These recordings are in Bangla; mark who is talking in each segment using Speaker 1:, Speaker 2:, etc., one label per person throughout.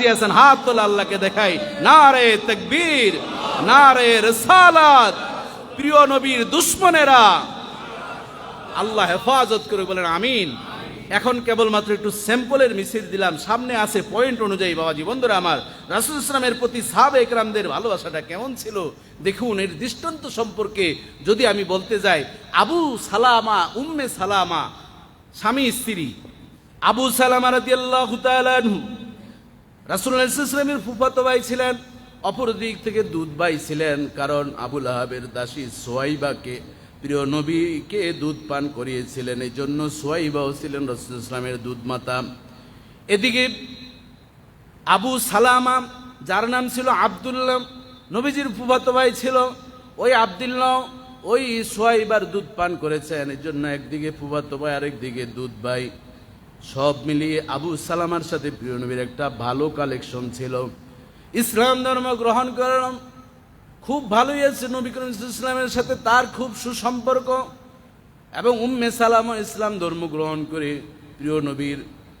Speaker 1: রাজি আছেন হাত তোলা আল্লাহকে দেখাই। না রে তকবীর না রে রেসালাত। প্রিয় নবীর দুশ্মনেরা, আল্লাহ হেফাজত করে বলেন, আমিন। এখন কেবলমাত্র একটু স্যাম্পলের মিছিল দিলাম, সামনে আছে পয়েন্ট অনুযায়ী, বাবাজি, বন্ধুরা আমার, রাসুল ইসলামের প্রতি সাহাব একরামদের ভালোবাসাটা কেমন ছিল? দেখুন, এর দৃষ্টান্ত সম্পর্কে যদি আমি বলতে যাই, আবু সালামা, উম্মে সালামা, স্বামী, স্ত্রী, আবু সালামা রাদিয়াল্লাহু তাআলা আনহু রাসুল্লাহ ইসলামের ফুফাতো ভাই ছিলেন, অপর দিক থেকে দুধ ভাই ছিলেন, কারণ আবুল আহাবের দাসী সোয়াইবাকে প্রিয় নবীকে দুধ পান করিয়েছিলেন। এই জন্য সোয়াইবাও ছিলেন রসুল ইসলামের দুধ মাতা এদিকে আবু সালামা, যার নাম ছিল আবদুল্লাহ, নবীজির ফুফাতো ভাই ছিল, ওই আবদুল্লাহ ওই সোয়াইবার দুধ পান করেছেন। এই জন্য একদিকে ফুফাতো ভাই, আরেকদিকে দুধ ভাই। সব মিলিয়ে আবু সালামার সাথে প্রিয় নবীর একটা ভালো কালেকশন ছিল। ইসলাম ধর্ম গ্রহণ করলাম। খুব ভালোই আছে নবী করিম ইসলামের সাথে তার খুব সুসম্পর্ক। এবং উম্মে সালাম ইসলাম ধর্ম গ্রহণ করে প্রিয় নবীর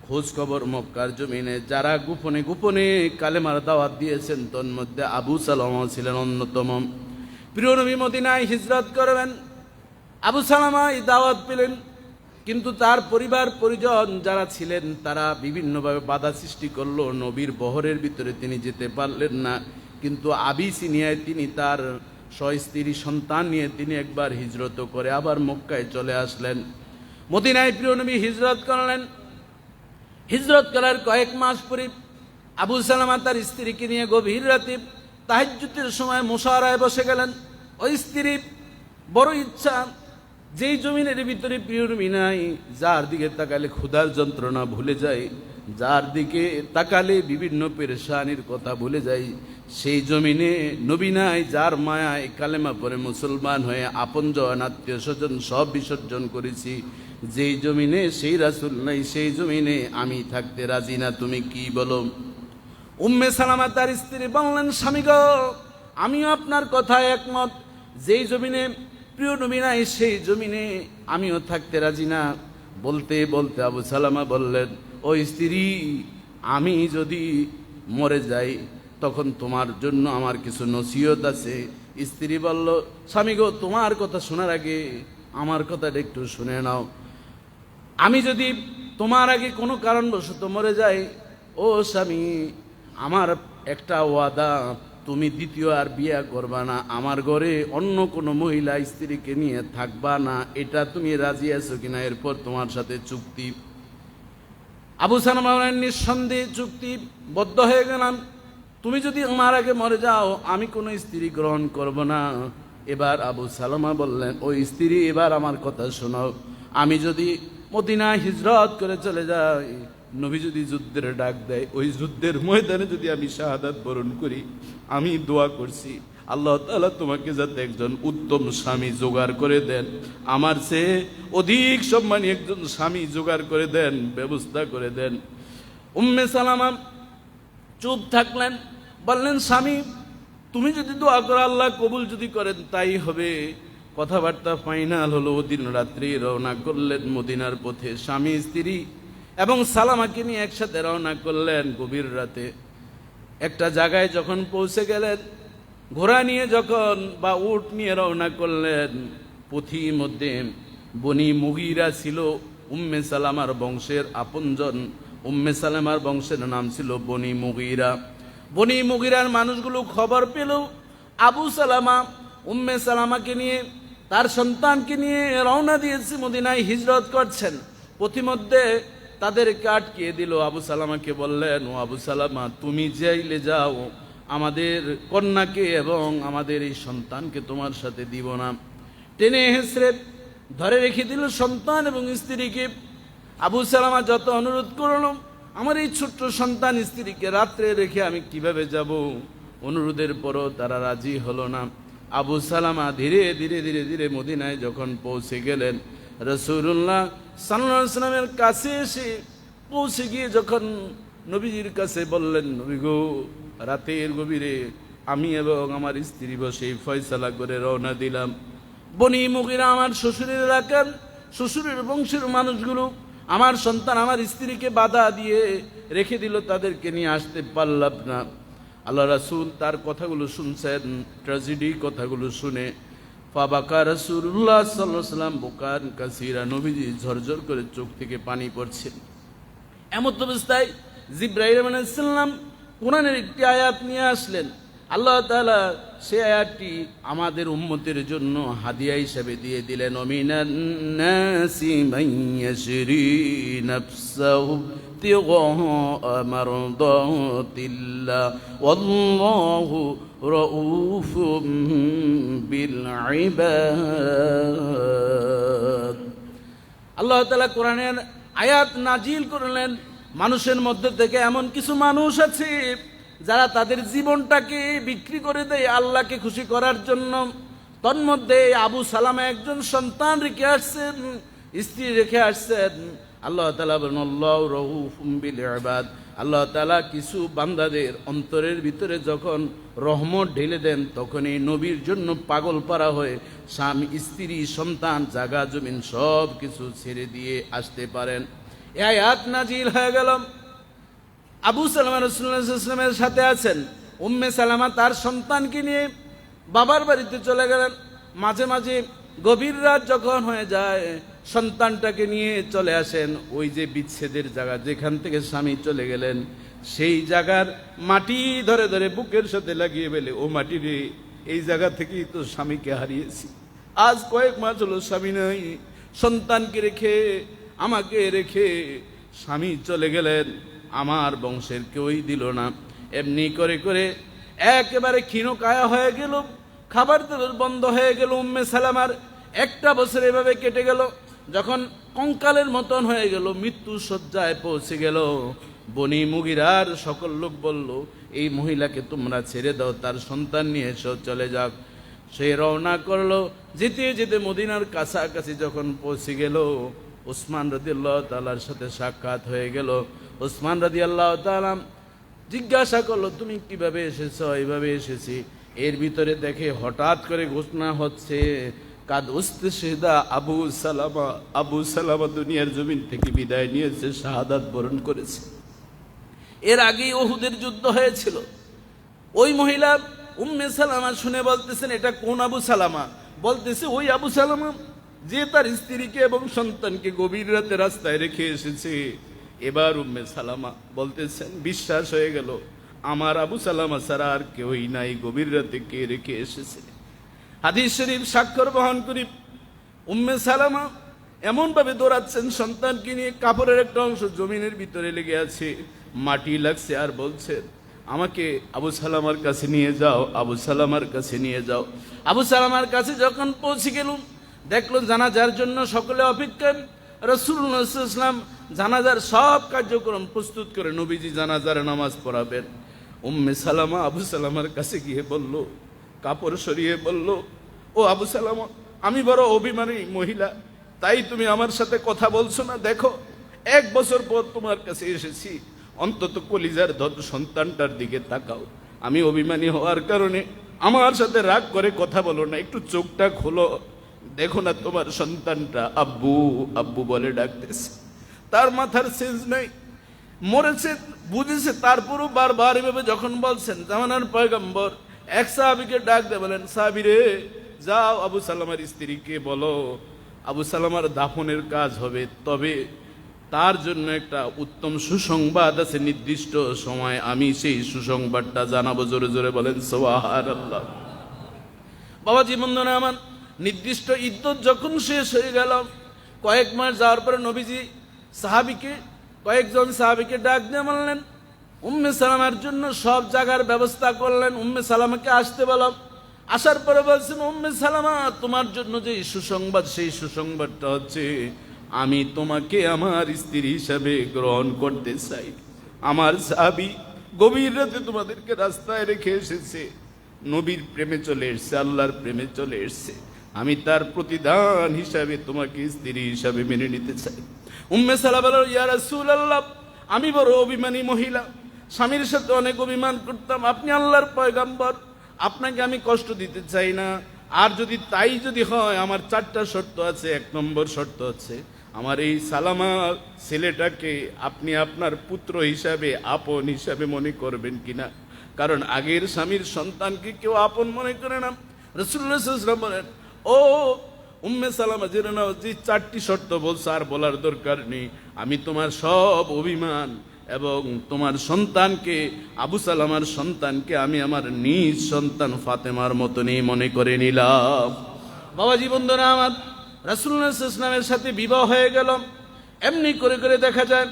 Speaker 1: খোঁজ খবর মক্কার জমিনে যারা গোপনে গোপনে কালেমার দাওয়াত দিয়েছেন, তন্মধ্যে আবু সালাম ছিলেন অন্যতম। প্রিয় নবী মদিনায় হিজরত করবেন। আবু সালামা এই দাওয়াত পেলেন। কিন্তু তার পরিবার, পরিজন যারা ছিলেন, তারা বিভিন্নভাবে বাধা সৃষ্টি করল। নবীর বহরের ভিতরে তিনি যেতে পারলেন না। কিন্তু আবিসিনিয়ায় তিনি তার স্ত্রী সন্তান নিয়ে তিনি একবার হিজরত করে আবার মক্কায় চলে আসলেন। মদিনায় প্রিয় নবী হিজরত করলেন। হিজরত করার কয়েক মাস পরে আবু সালামা তার স্ত্রীকে নিয়ে গভীর রাতে তাহাজ্জুতের সময় মোশারায় বসে গেলেন। ওই স্ত্রী বড় ইচ্ছা যেই জমিনের ভিতরে প্রিয় নাই, যার দিকে তাকালে ক্ষুধার যন্ত্রণা ভুলে যায়, যার দিকে তাকালে বিভিন্ন পেরেশানির কথা ভুলে যায়, সেই জমিনে নবী নাই, যার মায়ায় কালেমা পরে মুসলমান হয়ে আপনজন আত্মীয় স্বজন সব বিসর্জন করেছি। যেই জমিনে সেই রাসুল নাই, সেই জমিনে আমি থাকতে রাজি না, তুমি কি বলো? উম্মে সালামা তার স্ত্রী বললেন, স্বামী গো, আমিও আপনার কথায় একমত। যেই জমিনে প্রিয় নবী নাই সেই জমিনে আমিও থাকতে রাজি না। বলতে বলতে আবু সালামা বললেন ও স্ত্রী, আমি যদি মরে যাই, তখন তোমার জন্য আমার কিছু নসিহত আছে। স্ত্রী বলল, স্বামী গো, তোমার কথা শোনার আগে আমার কথাটা একটু শুনে নাও। আমি যদি তোমার আগে কোনো কারণবশত মরে যাই, ও স্বামী, আমার একটা ওয়াদা তুমি দ্বিতীয় আর বিয়া করবা না। আমার ঘরে অন্য কোনো মহিলা স্ত্রীকে নিয়ে থাকবা না। এটা তুমি রাজি আছো কিনা? এরপর তোমার সাথে চুক্তি। আবু সালামা বলেন, নিঃসন্দেহে চুক্তি বদ্ধ হয়ে গেলাম। তুমি যদি আমার আগে মরে যাও আমি কোনো স্ত্রী গ্রহণ করব না। এবার আবু সালামা বললেন ওই স্ত্রী এবার আমার কথা শোনাও। আমি যদি মদিনা হিজরত করে চলে যাই নবী যদি যুদ্ধের ডাক দেয়, ওই যুদ্ধের ময়দানে যদি আমি শাহাদাত বরণ করি, আমি দোয়া করছি, আল্লাহ তালা তোমাকে যাতে একজন উত্তম স্বামী জোগাড় করে দেন, আমার চেয়ে অধিক সম্মানী একজন স্বামী জোগাড় করে দেন, ব্যবস্থা করে দেন। উম্মে সালামা চুপ থাকলেন, বললেন, স্বামী, তুমি যদি দোয়া করো, আল্লাহ কবুল যদি করেন, তাই হবে। কথাবার্তা ফাইনাল হলো দিন রাত্রি রওনা করলেন মদিনার পথে। স্বামী, স্ত্রী এবং সালামাকে নিয়ে একসাথে রওনা করলেন গভীর রাতে। একটা জায়গায় যখন পৌঁছে গেলেন, ঘোড়া নিয়ে যখন বা উট নিয়ে রওনা করলেন পুঁথি মধ্যে বনি মুগিরা ছিল, উম্মে সালামার বংশের আপনজন। উম্মে সালামার বংশের নাম ছিল বনি মুগিরা। বনি মুগিরার মানুষগুলো খবর পেল, আবু সালামা উম্মে সালামাকে নিয়ে, তার সন্তানকে নিয়ে রওনা দিয়েছে, মদিনায় হিজরত করছেন। পথিমধ্যে তাদেরকে আটকিয়ে দিল আবু সালামাকে, বললেন, ও আবু সালামা, তুমি যাইলে যাও। আমাদের কন্যাকে এবং আমাদের এই সন্তানকে তোমার সাথে দিব না। টেনে হেসড়ে ধরে রেখে দিল সন্তান এবং স্ত্রীকে। আবু সালামা যত অনুরোধ করল, আমার এই ছোট্ট সন্তান স্ত্রীকে রাত্রে রেখে আমি কীভাবে যাব? অনুরোধের পরও তারা রাজি হলো না। আবু সালামা ধীরে ধীরে ধীরে ধীরে মদিনায় যখন পৌঁছে গেলেন রসুল্লাহ সাল্লামের কাছে এসে পৌঁছে গিয়ে যখন নবীজির কাছে বললেন, নবী গো, রাতের গভীরে আমি এবং আমার স্ত্রী বসে ফয়সালা করে রওনা দিলাম। বনি মুগিরা আমার শ্বশুরের এলাকার শ্বশুরের বংশের মানুষগুলো আমার সন্তান আমার স্ত্রীকে বাধা দিয়ে রেখে দিল, তাদেরকে নিয়ে আসতে পারলাম না। আল্লাহ রাসূল তার কথাগুলো শুনছেন, ট্র্যাজেডি কথাগুলো শুনে ফাবাকা রাসূলুল্লাহ সাল্লাল্লাহু আলাইহি সাল্লাম বুকান কাসিরা নবীজি ঝরঝর করে চোখ থেকে পানি পড়ছে। এমত অবস্থায় জিব্রাহিম আলাইসাল্লাম কোরআনের একটি আয়াত নিয়ে আসলেন। আল্লাহ তালা সে আয়াতটি আমাদের উম্মতের জন্য হাদিয়া হিসাবে দিয়ে দিলেন আল্লাহ তালা কোরআনের আয়াত নাজিল করলেন, মানুষের মধ্যে থেকে এমন কিছু মানুষ আছে যারা তাদের জীবনটাকে বিক্রি করে দেয় আল্লাহকে খুশি করার জন্য। তন্মধ্যে আবু সালামা একজন সন্তান রেখে আসছেন, স্ত্রী রেখে আসছেন। আল্লাহ তালা আল্লাহ তালা কিছু বান্দাদের অন্তরের ভিতরে যখন রহমত ঢেলে দেন তখন এই নবীর জন্য পাগল পারা হয়ে স্বামী, স্ত্রী, সন্তান, জাগা, জমিন সব কিছু ছেড়ে দিয়ে আসতে পারেন। এ আয়াত নাজিল হয়ে গেল। আবু সালামা রসুল্লাহামের সাথে আছেন। উম্মে সালামা তার সন্তানকে নিয়ে বাবার বাড়িতে চলে গেলেন। মাঝে মাঝে গভীর রাত যখন হয়ে যায়, সন্তানটাকে নিয়ে চলে আসেন ওই যে বিচ্ছেদের জায়গা, যেখান থেকে স্বামী চলে গেলেন। সেই জায়গার মাটি ধরে ধরে বুকের সাথে লাগিয়ে ফেলে, ও মাটি রে, এই জায়গা থেকেই তো স্বামীকে হারিয়েছি। আজ কয়েক মাস হলো স্বামী নাই, সন্তানকে রেখে, আমাকে রেখে স্বামী চলে গেলেন। আমার বংশের কেউই দিল না। এমনি করে করে একেবারে ক্ষীণকায়া হয়ে গেল, খাবার বন্ধ হয়ে গেল উম্মে সালামার। একটা বছর এভাবে কেটে গেল, যখন কঙ্কালের মতন হয়ে গেল, মৃত্যু শয্যায় পৌঁছে গেল। বনি মুগিরার সকল লোক বলল, এই মহিলাকে তোমরা ছেড়ে দাও, তার সন্তান নিয়ে এসো, চলে যাক। সে রওনা করল, যেতে যেতে মদিনার কাছাকাছি যখন পৌঁছে গেল, ওসমান রদি আল্লাহ তালার সাথে সাক্ষাৎ হয়ে গেল। ওসমান রদি আল্লাহ তালাম জিজ্ঞাসা করল, তুমি কীভাবে এসেছ? এইভাবে এসেছি। এর ভিতরে দেখে হঠাৎ করে ঘোষণা হচ্ছে, কাদ উস্তেদা আবু সালামা আবু সালামা দুনিয়ার জমিন থেকে বিদায় নিয়েছে, শাহাদাত বরণ করেছে। এর আগেই ওহুদের যুদ্ধ হয়েছিল। ওই মহিলা উম্মে সালামা শুনে বলতেছেন, এটা কোন আবু সালামা? বলতেছে, ওই আবু সালামা যে তার স্ত্রীকে এবং সন্তানকে গভীর রাতে রাস্তায় রেখে এসেছে। এবার উম্মে সালামা বলতেছেন, বিশ্বাস হয়ে গেল, আমার আবু সালামা ছাড়া আর কেউই নাই, গভীর রাতে কে রেখে এসেছে? হাদিস শরীফ স্বাক্ষর বহন করি, উম্মে সালামা এমন ভাবে দৌড়াচ্ছেন, সন্তানকে নিয়ে কাপড়ের একটা অংশ জমিনের ভিতরে লেগে আছে, মাটি লাগছে আর বলছেন আমাকে আবু সালামার কাছে নিয়ে যাও, আবু সালামার কাছে নিয়ে যাও। আবু সালামার কাছে যখন পৌঁছে গেলুম দেখল জানাজার জন্য সকলে অপেক্ষা রসুল রসুল্লাহাম জানাজার সব কার্যক্রম প্রস্তুত করে নবীজি জানাজার নামাজ পড়াবেন। উম্মে সালামা আবু সালামার কাছে গিয়ে বলল, কাপড় সরিয়ে বলল, ও আবু সালামা, আমি বড় অভিমানী মহিলা, তাই তুমি আমার সাথে কথা বলছো না? দেখো, এক বছর পর তোমার কাছে এসেছি। অন্তত কলিজার ধর সন্তানটার দিকে তাকাও। আমি অভিমানী হওয়ার কারণে আমার সাথে রাগ করে কথা বলো না, একটু চোখটা খোলো। দেখো না তোমার সন্তানটা আব্বু আব্বু বলে ডাকতেছে। তার মাথার সেন্স নেই। মরেছে, বুঝেছে, তারপরও বারবার এভাবে যখন বলছেন, জামানার পয়গম্বর, এক সাহাবিকে ডাক দে বলেন, সাহাবি রে, যাও আবু সালামার স্ত্রীকে বলো, আবু সালামার দাফনের কাজ হবে, তবে তার জন্য একটা উত্তম সুসংবাদ আছে, নির্দিষ্ট সময় আমি সেই সুসংবাদটা জানাব। জোরে জোরে বলেন সোহার আল্লাহ বাবা জীবন আমার, নির্দিষ্ট ইদ্যত যখন শেষ হয়ে গেল, কয়েক মাস যাওয়ার পরে নবীজি সাহাবিকে, কয়েকজন সাহাবিকে ডাক দিয়ে বললেন, উম্মে সালামার জন্য সব জায়গার ব্যবস্থা করলেন, উম্মে সালামাকে আসতে বল। আসার পরে বলছেন, উম্মে সালামা, তোমার জন্য যে সুসংবাদ, সেই সুসংবাদটা হচ্ছে, আমি তোমাকে আমার স্ত্রী হিসাবে গ্রহণ করতে চাই। আমার সাহাবি গভীর রাতে তোমাদেরকে রাস্তায় রেখে এসেছে। নবীর প্রেমে চলে এসছে, আল্লাহর প্রেমে চলে এসছে। আমি তার প্রতিদান হিসাবে তোমাকে স্ত্রী হিসাবে মেনে নিতে চাই। উম্মে সালা বলো ইয়া রাসূলুল্লাহ, আমি বড় অভিমানী মহিলা। স্বামীর সাথে অনেক অভিমান করতাম। আপনি আল্লাহর পয়গাম্বর। আপনাকে আমি কষ্ট দিতে চাই না। আর যদি তাই যদি হয়, আমার চারটা শর্ত আছে, এক নম্বর শর্ত আছে আমার এই সালামা ছেলেটাকে আপনি আপনার পুত্র হিসাবে, আপন হিসাবে মনে করবেন কিনা? কারণ আগের স্বামীর সন্তানকে কেউ আপন মনে করে না। রসুল্লাহ বলেন, ও উম্মে সালামা জেনে নাও যে চারটি শর্ত বলছে, আর বলার দরকার নেই। আমি তোমার সব অভিমান এবং তোমার সন্তানকে, আবু সালামার সন্তানকে আমি আমার নিজ সন্তান ফাতেমার মতনই মনে করে নিলাম। বাবাজি, বন্ধুরা, আমার রাসুল্লাহ ইসলামের সাথে বিবাহ হয়ে গেল। এমনি করে করে দেখা যায়,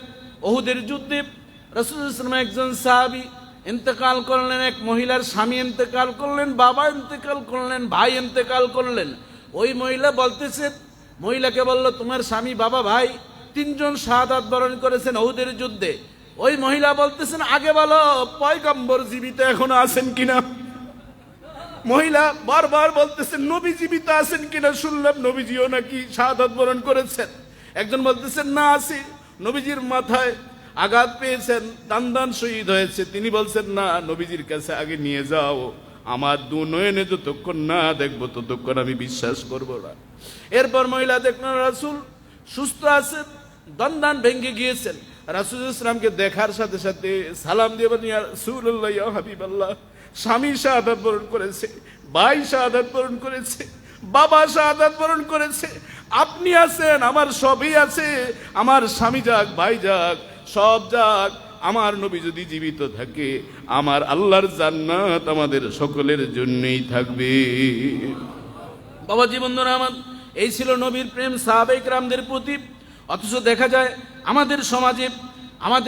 Speaker 1: ওহুদের যুদ্ধে রাসুল ইসলাম একজন সাহাবি ইন্তেকাল করলেন, এক মহিলার স্বামী ইন্তেকাল করলেন, বাবা ইন্তেকাল করলেন, ভাই ইন্তেকাল করলেন। ওই মহিলা বলতেছে, মহিলাকে বলল, তোমার স্বামী বাবা ভাই তিনজন শাহাদাত বরণ করেছেন ওহুদের যুদ্ধে। ওই মহিলা বলতেছেন, আগে বলো, পয়গম্বর জীবিত এখনও আছেন কিনা? মহিলা বারবার বলতেছেন নবী জীবিত আছেন কিনা শুনলাম, নবীজিও নাকি শাহাদাত বরণ করেছেন। একজন বলতেছেন না আছি। নবীজির মাথায় আঘাত পেয়েছেন, দান দান শহীদ হয়েছে। তিনি বলছেন, না, নবীজির কাছে আগে নিয়ে যাও। আমার দু নয়নে যতক্ষণ না দেখব ততক্ষণ আমি বিশ্বাস করব না। এরপর মহিলা দেখলেন, রাসুল সুস্থ আছেন দন্দান ভেঙে গিয়েছেন। রাসুল ইসলামকে দেখার সাথে সাথে সালাম দিয়ে বলেন রাসূলুল্লাহ, ইয়া হাবিবাল্লাহ, স্বামী শাহাদাত বরণ করেছে, ভাই শাহাদাত বরণ করেছে, বাবা শাহাদাত বরণ করেছে, আপনি আছেন, আমার সবই আছে, আমার স্বামী যাক, ভাই যাক, সব যাক আমার নবী যদি জীবিত থাকে, আমার আল্লাহর জান্নাত আমাদের সকলের জন্যই থাকবে। বাবা জীবন্ধরা আমার, এই ছিল নবীর প্রেম সাহাবেক রামদের প্রতি। অথচ দেখা যায় আমাদের সমাজে আমাদের